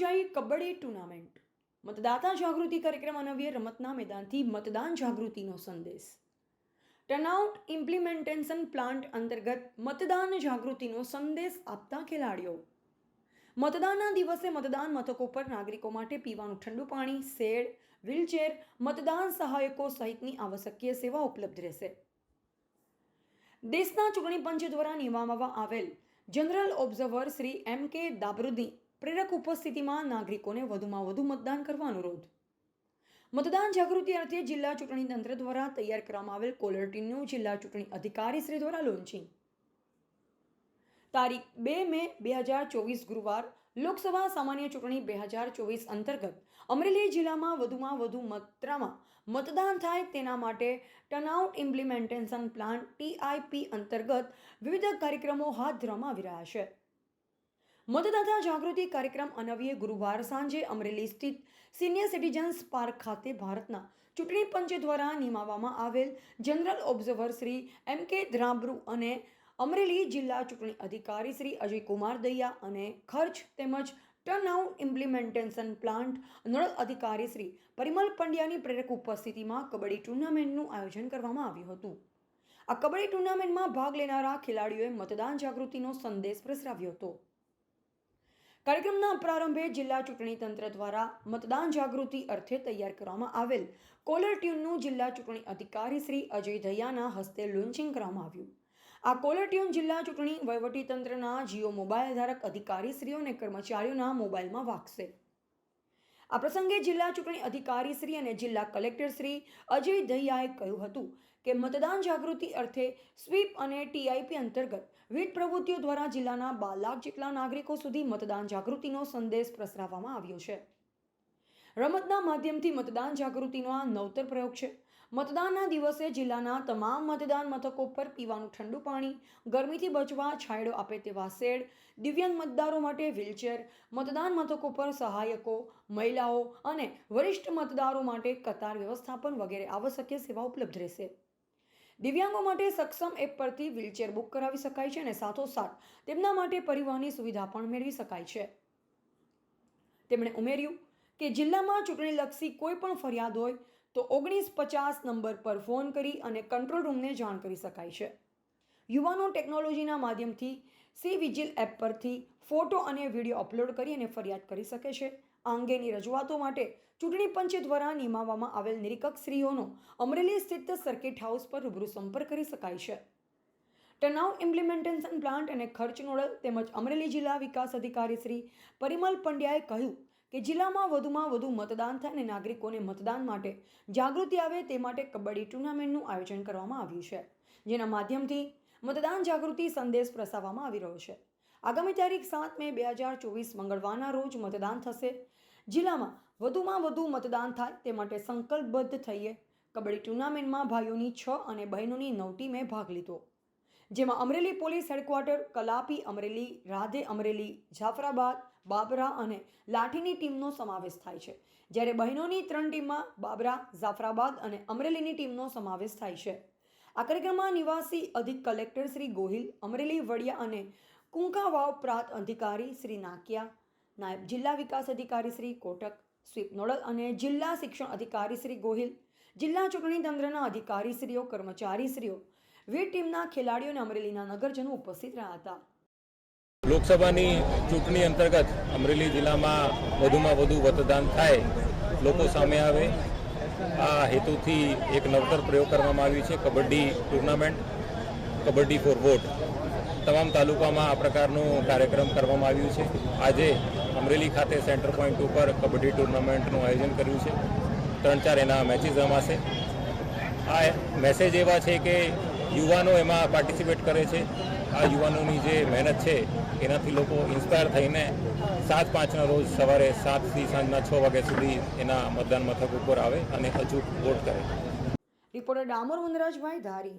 યોજાઈ કબડ્ડી ટુર્નામેન્ટ, મતદાતા જાગૃતિ કાર્યક્રમ અનવ્ય રમતના મેદાનથી મતદાન જાગૃતિનો સંદેશ. ટર્નઆઉટ ઇમ્પ્લિમેન્ટેશન પ્લાન્ટ અંતર્ગત મતદાન જાગૃતિનો સંદેશ આપતા ખેલાડીઓ. મતદાનના દિવસે મતદાન મથકો પર નાગરિકો માટે પીવાનું ઠંડુ પાણી, શેડ, વ્હીલચેર, મતદાન સહાયકો સહિતની આવશ્યકીય સેવા ઉપલબ્ધ રહેશે. દેશના ચૂંટણી પંચ દ્વારા નિયમાવવામાં આવેલ જનરલ ઓબ્ઝર્વર શ્રી એમ કે દાબરુદી પ્રેરક ઉપસ્થિતિમાં નાગરિકોને વધુમાં વધુ મતદાન કરવા અનુરોધ. મતદાન જાગૃતિ અર્થે જિલ્લા ચૂંટણી તંત્ર દ્વારા તૈયાર કરવામાં આવેલ કોલર ટીમનું જિલ્લા ચૂંટણી અધિકારી શ્રી દ્વારા લોન્ચિંગ. તારીખ બે મે બે હજાર ચોવીસ ગુરુવાર, લોકસભા સામાન્ય ચૂંટણી બે હજાર ચોવીસ અંતર્ગત અમરેલી જિલ્લામાં વધુમાં વધુ માત્રામાં મતદાન થાય તેના માટે ટર્નઆઉટ ઇમ્પ્લિમેન્ટેશન પ્લાન ટીઆઈપી અંતર્ગત વિવિધ કાર્યક્રમો હાથ ધરવામાં આવી રહ્યા છે. મતદાતા જાગૃતિ કાર્યક્રમ અનવ્ય ગુરુવાર સાંજે અમરેલી સ્થિત સિનિયર સિટીઝન્સ પાર્ક ખાતે ભારતના ચૂંટણી પંચ દ્વારા નિમાવવામાં આવેલ જનરલ ઓબ્ઝર્વર શ્રી એમ કે દ્રાબ્રુ અને અમરેલી જિલ્લા ચૂંટણી અધિકારી શ્રી અજયકુમાર દૈયા અને ખર્ચ તેમજ ટર્નઆઉટ ઇમ્પ્લિમેન્ટેશન પ્લાન્ટ નોડલ અધિકારી શ્રી પરિમલ પંડ્યાની પ્રેરક ઉપસ્થિતિમાં કબડ્ડી ટુર્નામેન્ટનું આયોજન કરવામાં આવ્યું હતું. આ કબડ્ડી ટુર્નામેન્ટમાં ભાગ લેનારા ખેલાડીઓએ મતદાન જાગૃતિનો સંદેશ પ્રસરાવ્યો હતો. કાર્યક્રમના પ્રારંભે જિલ્લા ચૂંટણી તંત્ર દ્વારા મતદાન જાગૃતિ અર્થે તૈયાર કરવામાં આવેલ કોલર ટ્યુનનું જિલ્લા ચૂંટણી અધિકારી શ્રી અજય ધૈયાના હસ્તે લોન્ચિંગ કરવામાં આવ્યું. આ કોલર ટ્યુન જિલ્લા ચૂંટણી વહીવટીતંત્રના જીઓ મોબાઈલ ધારક અધિકારીશ્રીઓ અને કર્મચારીઓના મોબાઈલમાં વાગશે. આ પ્રસંગે જિલ્લા ચૂંટણી અધિકારી શ્રી અને જિલ્લા કલેક્ટર શ્રી અજય દહિયાએ કહ્યું હતું કે મતદાન જાગૃતિ અર્થે સ્વીપ અને ટીઆઈપી અંતર્ગત વિવિધ પ્રવૃત્તિઓ દ્વારા જિલ્લાના બાર લાખ જેટલા નાગરિકો સુધી મતદાન જાગૃતિનો સંદેશ પ્રસરાવવામાં આવ્યો છે. રમતના માધ્યમથી મતદાન જાગૃતિનો આ નવતર પ્રયોગ છે. મતદાનના દિવસે જિલ્લાના તમામ મતદાન મથકો પર પીવાનું ઠંડુ પાણી, ગરમીથી બચવા છાંયડો આપે તેવા શેડ, દિવ્યાંગ મતદારો માટે વ્હીલચેર, મતદાન મથકો પર સહાયકો, મહિલાઓ અને વરિષ્ઠ મતદારો માટે કતાર વ્યવસ્થાપન વગેરે આવશ્યક સેવા ઉપલબ્ધ રહેશે. દિવ્યાંગો માટે સક્ષમ એપ પરથી વ્હીલચેર બુક કરાવી શકાય છે અને સાથોસાથ તેમના માટે પરિવહનની સુવિધા પણ મેળવી શકાય છે. તેમણે ઉમેર્યું કે જિલ્લામાં ચૂંટણીલક્ષી કોઈ પણ ફરિયાદ હોય તો ઓગણીસ પચાસ નંબર પર ફોન કરી અને કંટ્રોલ રૂમને જાણ કરી શકાય છે. યુવાનો ટેકનોલોજીના માધ્યમથી સી વિજિલ એપ પરથી ફોટો અને વીડિયો અપલોડ કરી અને ફરિયાદ કરી શકે છે. આ અંગેની રજૂઆતો માટે ચૂંટણી પંચ દ્વારા નિમાવવામાં આવેલ નિરીક્ષકશ્રીઓનો અમરેલી સ્થિત સર્કિટ હાઉસ પર રૂબરૂ સંપર્ક કરી શકાય છે. ટનાવ ઇમ્પ્લિમેન્ટેશન પ્લાન્ટ અને ખર્ચ નોડલ તેમજ અમરેલી જિલ્લા વિકાસ અધિકારી શ્રી પરિમલ પંડ્યાએ કહ્યું કે જિલ્લામાં વધુમાં વધુ મતદાન થાય અને નાગરિકોને મતદાન માટે જાગૃતિ આવે તે માટે કબડ્ડી ટુર્નામેન્ટનું આયોજન કરવામાં આવ્યું છે, જેના માધ્યમથી મતદાન જાગૃતિ સંદેશ પ્રસારવામાં આવી રહ્યો છે. આગામી તારીખ સાત મે બે હજાર ચોવીસ મંગળવારના રોજ મતદાન થશે. જિલ્લામાં વધુમાં વધુ મતદાન થાય તે માટે સંકલ્પબદ્ધ થઈએ. કબડ્ડી ટુર્નામેન્ટમાં ભાઈઓની છ અને બહેનોની નવ ટીમે ભાગ લીધો. જેમાં અમરેલી પોલીસ હેડક્વાર્ટર, કલાપી અમરેલી, રાધે અમરેલી, જાફરાબાદ, બાબરા અને લાઠીની ટીમનો સમાવેશ થાય છે. જ્યારે બહેનોની ત્રણ ટીમમાં બાબરા, જાફરાબાદ અને અમરેલીની ટીમનો સમાવેશ થાય છે. આ કાર્યક્રમમાં નિવાસી અધિક કલેક્ટર શ્રી ગોહિલ, અમરેલી વડિયા અને કુંકાવાવ પ્રાંત અધિકારી શ્રી નાકિયા, નાયબ જિલ્લા વિકાસ અધિકારી શ્રી કોટક, સ્વીપ નોડલ અને જિલ્લા શિક્ષણ અધિકારી શ્રી ગોહિલ, જિલ્લા ચૂંટણી તંત્રના અધિકારીશ્રીઓ, કર્મચારીશ્રીઓ વીર ટીમના ખેલાડીઓ અને અમરેલીના નગરજનો ઉપસ્થિત રહ્યા હતા. લોકસભાની ચૂંટણી અંતર્ગત અમરેલી જિલ્લામાં વધુમાં વધુ મતદાન થાય, લોકો સામે આવે. આ હેતુથી એક નવતર પ્રયોગ કરવામાં આવ્યું છે, kabaddi tournament, kabaddi for vote. તમામ તાલુકામાં આ પ્રકારનું કાર્યક્રમ કરવામાં આવ્યું છે. આજે અમરેલી ખાતે સેન્ટર પોઈન્ટ ઉપર કબડ્ડી ટુર્નામેન્ટનું આયોજન કર્યું છે. ત્રણ ચાર એના મેચીસ રમાશે. આ મેસેજ એવા છે કે યુવાનો એમાં પાર્ટિસિપેટ કરે છે. આ યુવાનોની જે મહેનત છે, એનાથી લોકો ઇન્સ્પાયર થઈને સાત પાંચના રોજ સવારે સાતથી સાંજના છ વાગ્યા સુધી એના મતદાન મથક ઉપર આવે અને અચૂક વોટ કરે. રિપોર્ટર ડામોર વનરાજભાઈ ધારી.